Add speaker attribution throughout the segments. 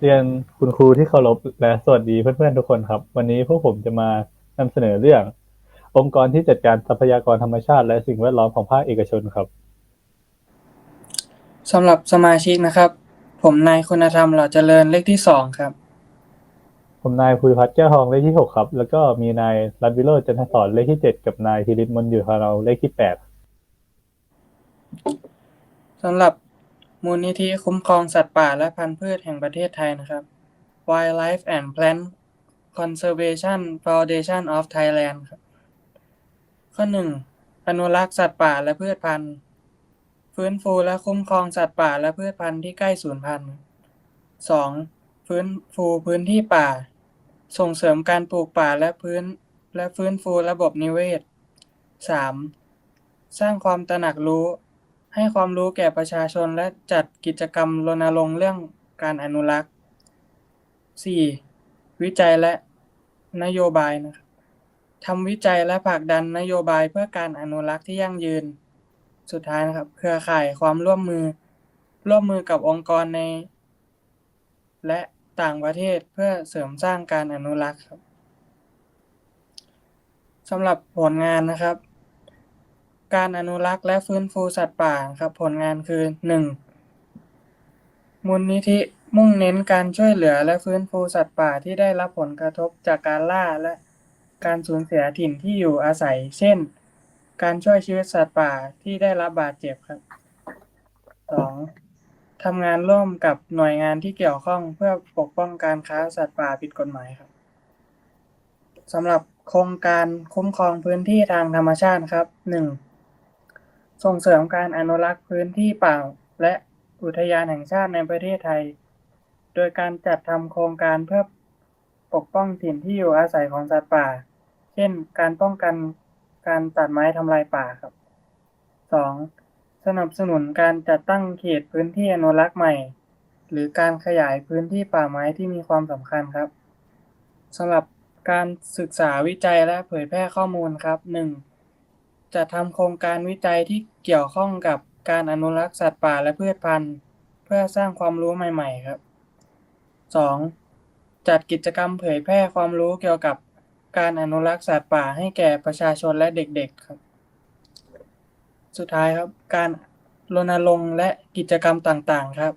Speaker 1: เรียนคุณครูที่เคารพและสวัสดีเพื่อนๆทุกคนครับ วันนี้พวกผมจะมานำเสนอเรื่อง องค์กรที่จัดการทรัพยากรธรรมชาติ และสิ่งแวดล้อมของภาคเอกชนครับ
Speaker 2: สำหรับสมาชิกนะครับ ผมนายคุณธรรมหล่อเจริญเลขที่สองครับ
Speaker 1: ผมนายภูริพัฒน์แก้วทองเลขที่หกครับ แล้วก็มีนายรัตวิโรจน์จันทศรเลขที่เจ็ดกับนายธีริศมนต์อยู่คาเราเลขที่แปด
Speaker 2: สำหรับ มูลนิธิคุ้มครองสัตว์ป่าและพันธุ์พืชแห่งประเทศไทยนะครับ Wildlife and Plant Conservation Foundation of Thailand ครับข้อหนึ่งอนุรักษ์สัตว์ป่าและพืชพันธุ์ ฟื้นฟูและคุ้มครองสัตว์ป่าและพืชพันธุ์ที่ใกล้สูญพันธุ์สองฟื้นฟูพื้นที่ป่า ส่งเสริมการปลูกป่าและพื้น และฟื้นฟูระบบนิเวศสามสร้างความตระหนักรู้ ให้ความรู้แก่ประชาชนและจัดกิจกรรมรณรงค์เรื่องการอนุรักษ์ 4. วิจัยและนโยบายนะครับทำวิจัยและผลักดันนโยบายเพื่อการอนุรักษ์ที่ยั่งยืน สุดท้ายนะครับ เครือข่ายความร่วมมือ ร่วมมือกับองค์กรใน และต่างประเทศเพื่อเสริมสร้างการอนุรักษ์ครับสำหรับผลงานนะครับ การอนุรักษ์และฟื้นฟูสัตว์ป่าครับ ผลงานคือ 1. มูลนิธิมุ่งเน้นการช่วยเหลือและฟื้นฟูสัตว์ป่าที่ได้รับผลกระทบจากการล่าและการสูญเสียถิ่นที่อยู่อาศัย เช่น การช่วยชีวิตสัตว์ป่าที่ได้รับบาดเจ็บครับ 2. ทำงานร่วมกับหน่วยงานที่เกี่ยวข้องเพื่อปกป้องการค้าสัตว์ป่าผิดกฎหมายครับสำหรับโครงการคุ้มครองพื้นที่ทางธรรมชาติครับ 1. ส่งเสริมการอนุรักษ์พื้นที่ป่าและอุทยานแห่งชาติในประเทศไทย โดยการจัดทำโครงการเพื่อปกป้องถิ่นที่อยู่อาศัยของสัตว์ป่า เช่น การป้องกันการตัดไม้ทำลายป่าครับ 2. สนับสนุนการจัดตั้งเขตพื้นที่อนุรักษ์ใหม่ หรือการขยายพื้นที่ป่าไม้ที่มีความสำคัญครับสำหรับการศึกษาวิจัยและเผยแพร่ข้อมูลครับ 1. จะทำโครงการวิจัยที่เกี่ยวข้องกับการอนุรักษ์สัตว์ป่าและพืชพันธุ์ เพื่อสร้างความรู้ใหม่ๆครับ 2. จัดกิจกรรมเผยแพร่ความรู้เกี่ยวกับการอนุรักษ์สัตว์ป่าให้แก่ประชาชนและเด็กๆครับ สุดท้ายครับการรณรงค์และกิจกรรมต่างๆครับ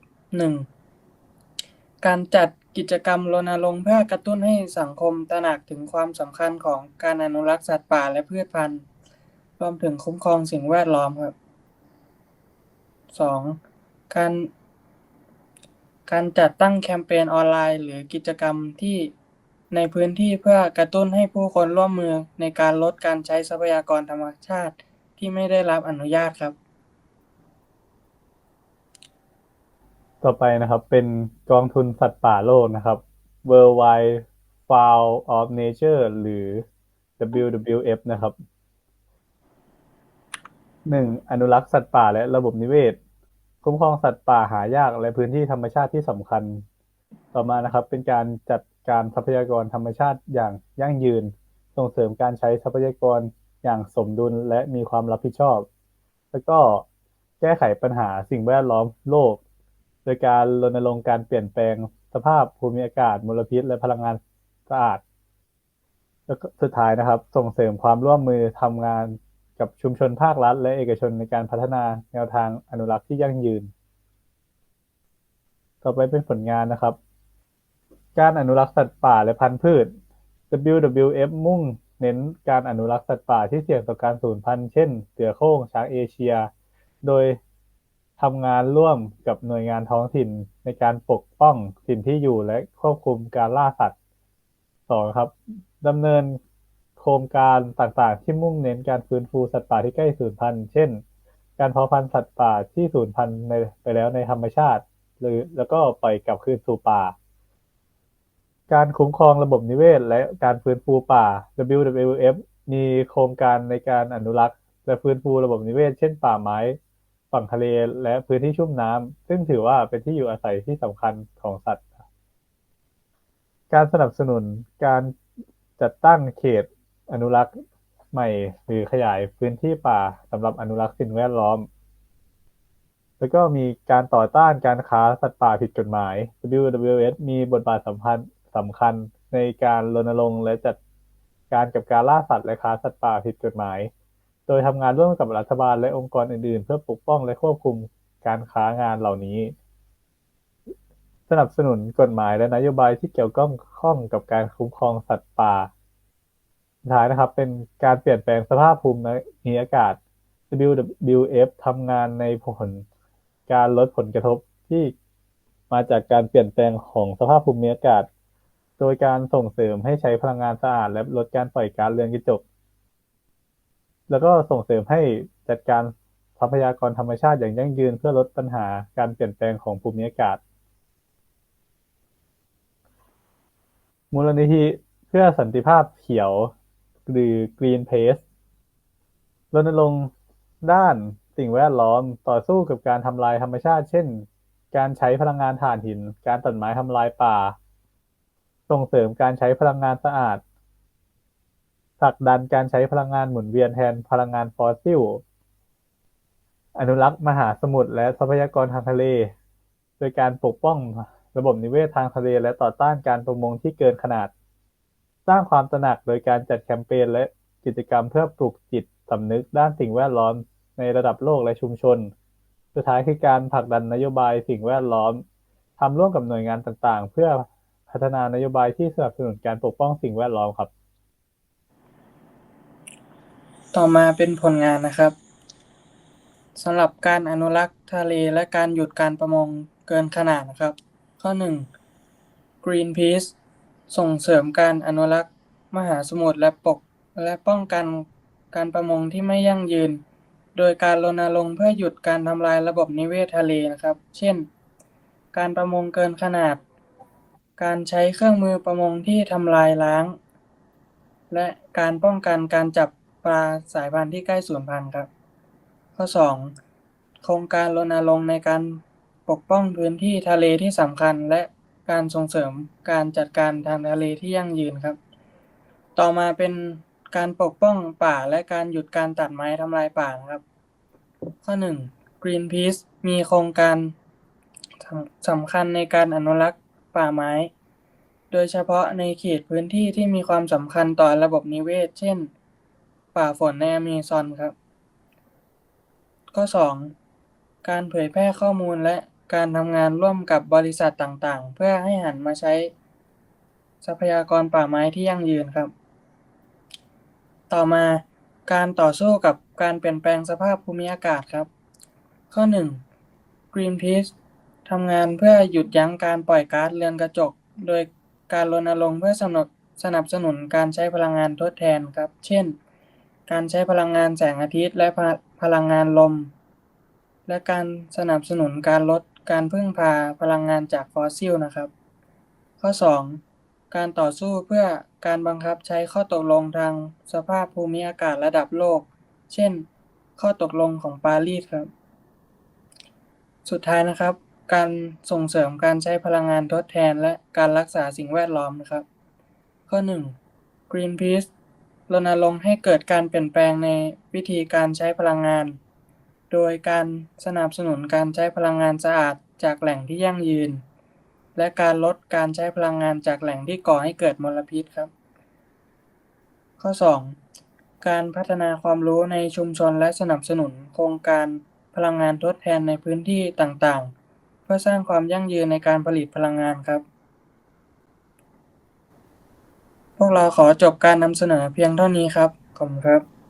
Speaker 2: 1. การจัดกิจกรรมรณรงค์เพื่อกระตุ้นให้สังคมตระหนักถึงความสำคัญของการอนุรักษ์สัตว์ป่าและพืชพันธุ์ รวมถึงคุ้มครองสิ่งแวดล้อมครับ 2. การการจัดตั้งแคมเปญออนไลน์ หรือกิจกรรมที่ในพื้นที่เพื่อกระตุ้นให้ผู้คนร่วมมือในการลดการใช้ทรัพยากรธรรมชาติที่ไม่ได้รับอนุญาตครับ
Speaker 1: ต่อไปนะครับเป็นกองทุนสัตว์ป่าโลกนะครับ Worldwide Fund of Nature หรือ WWF นะครับ หนึ่งอนุรักษ์สัตว์ป่าและระบบนิเวศ คุ้มครองสัตว์ป่าหายากและพื้นที่ธรรมชาติที่สำคัญ ต่อมานะครับ เป็นการจัดการทรัพยากรธรรมชาติอย่างยั่งยืน ส่งเสริมการใช้ทรัพยากรอย่างสมดุลและมีความรับผิดชอบ แล้วก็แก้ไขปัญหาสิ่งแวดล้อมโลก โดยการรณรงค์การเปลี่ยนแปลงสภาพภูมิอากาศมลพิษ และพลังงานสะอาด แล้วก็สุดท้ายนะครับ ส่งเสริมความร่วมมือทำงาน กับชุมชนภาครัฐ และเอกชนในการพัฒนาแนวทางอนุรักษ์ที่ยั่งยืน ต่อไปเป็นผลงานนะครับ การอนุรักษ์สัตว์ป่าและพันธุ์พืช WWF มุ่งเน้นการอนุรักษ์สัตว์ป่าที่เสี่ยงต่อการสูญพันธุ์เช่น เสือโคร่งช้างเอเชีย โดยทำงานร่วมกับหน่วยงานท้องถิ่นในการปกป้องถิ่นที่อยู่และควบคุมการล่าสัตว์สองครับดำเนิน โครงการต่างๆ ที่มุ่งเน้นการฟื้นฟูสัตว์ป่าที่ใกล้สูญพันธุ์ เช่น การเพาะพันธุ์สัตว์ป่าที่สูญพันธุ์ไปแล้วในธรรมชาติ หรือแล้วก็ปล่อยกลับคืนสู่ป่า การคุ้มครองระบบนิเวศ และการฟื้นฟูป่า WWF มีโครงการในการอนุรักษ์ และฟื้นฟูระบบนิเวศ เช่น ป่าไม้ ฝั่งทะเล และพื้นที่ชุ่มน้ำซึ่งถือว่าเป็นที่อยู่อาศัยที่สำคัญของสัตว์ การสนับสนุนการจัดตั้งเขต อนุรักษ์ใหม่หรือขยายพื้นที่ป่าสำหรับอนุรักษ์สิ่งแวดล้อม แล้วก็มีการต่อต้านการค้าสัตว์ป่าผิดกฎหมาย WWF มีบทบาทสำคัญสำคัญในการรณรงค์และจัดการกับการล่าสัตว์และค้าสัตว์ป่าผิดกฎหมาย โดยทำงานร่วมกับรัฐบาลและองค์กรอื่นๆ เพื่อปกป้องและควบคุมการค้างานเหล่านี้ สนับสนุนกฎหมายและนโยบายที่เกี่ยวข้องกับการคุ้มครองสัตว์ป่า สุดท้ายนะครับ เป็นการเปลี่ยนแปลงสภาพภูมิอากาศ WWF ทำงานในผลการลดผลกระทบที่มาจากการเปลี่ยนแปลงของสภาพภูมิอากาศ โดยการส่งเสริมให้ใช้พลังงานสะอาด และลดการปล่อยก๊าซเรือนกระจก แล้วก็ส่งเสริมให้จัดการทรัพยากรธรรมชาติอย่างยั่งยืนเพื่อลดปัญหาการเปลี่ยนแปลงของภูมิอากาศ มูลนิธิเพื่อสันติภาพเขียว หรือ Greenpeace รณรงค์ด้านสิ่งแวดล้อมต่อสู้กับการทำลายธรรมชาติ เช่น การใช้พลังงานถ่านหิน การตัดไม้ทำลายป่า ส่งเสริมการใช้พลังงานสะอาดผลักดันการใช้พลังงานหมุนเวียนแทนพลังงานฟอสซิล อนุรักษ์มหาสมุทรและทรัพยากรทางทะเล โดยการปกป้องระบบนิเวศทางทะเลและต่อต้านการประมงที่เกินขนาด ร้างความตระหนักโดยการจัดแคมเปญและกิจกรรมเพื่อปลูกจิตสำนึกด้านสิ่งแวดล้อมในระดับโลกและชุมชน สุดท้ายคือการผลักดันนโยบายสิ่งแวดล้อมทำร่วมกับหน่วยงานต่างๆ เพื่อพัฒนานโยบายที่สนับสนุนการปกป้องสิ่งแวดล้อมครับ
Speaker 2: ต่อมาเป็นผลงานนะครับสำหรับการอนุรักษ์ทะเลและการหยุดการประมงเกินขนาดนะครับ ข้อ 1 Greenpeace ส่งเสริมการอนุรักษ์ มหาสมุทรและปก และป้องกันการประมงที่ไม่ยั่งยืน โดยการรณรงค์เพื่อหยุดการทำลายระบบนิเวศทะเลนะครับ เช่น การประมงเกินขนาด การใช้เครื่องมือประมงที่ทำลายล้าง และการป้องกันการจับปลาสายพันธุ์ที่ใกล้สูญพันธุ์ครับ ข้อ 2 โครงการรณรงค์ในการปกป้องพื้นที่ทะเลที่สำคัญและ การส่งเสริมการจัดการทางทะเลที่ยั่งยืนครับ ต่อมาเป็นการปกป้องป่าและการหยุดการตัดไม้ทำลายป่านะครับ ข้อ 1 Greenpeace มีโครงการสำคัญในการอนุรักษ์ป่าไม้ โดยเฉพาะในเขตพื้นที่ที่มีความสำคัญต่อระบบนิเวศ เช่น ป่าฝนในอเมซอนครับ ข้อ 2 การเผยแพร่ข้อมูลและ การทำงานร่วมกับบริษัทต่างๆ เพื่อให้หันมาใช้ทรัพยากรป่าไม้ที่ยั่งยืนครับ ต่อมาการต่อสู้กับการเปลี่ยนแปลงสภาพภูมิอากาศครับ ข้อ 1 Greenpeace ทำงานเพื่อหยุดยั้งการปล่อยก๊าซเรือนกระจก โดยการรณรงค์เพื่อสนับสนับสนุนการใช้พลังงานทดแทนครับ เช่น การใช้พลังงานแสงอาทิตย์และพลังงานลม และการสนับสนุนการลด การพึ่งพาพลังงานจากฟอสซิลนะครับ ข้อ 2 การต่อสู้เพื่อการบังคับใช้ข้อตกลงทางสภาพภูมิอากาศระดับโลก เช่น ข้อตกลงของปารีสครับ สุดท้ายนะครับ การส่งเสริมการใช้พลังงานทดแทนและการรักษาสิ่งแวดล้อมนะครับ ข้อ 1 Greenpeace รณรงค์ให้เกิดการเปลี่ยนแปลงในวิธีการใช้พลังงาน โดยการสนับสนุนการใช้พลังงานสะอาดจากแหล่งที่ยั่งยืน และการลดการใช้พลังงานจากแหล่งที่ก่อให้เกิดมลพิษครับ ข้อ 2 การพัฒนาความรู้ในชุมชนและสนับสนุนโครงการพลังงานทดแทนในพื้นที่ต่างๆ เพื่อสร้างความยั่งยืนในการผลิตพลังงานครับ พวกเราขอจบการนำเสนอเพียงเท่านี้ครับ ขอบคุณครับ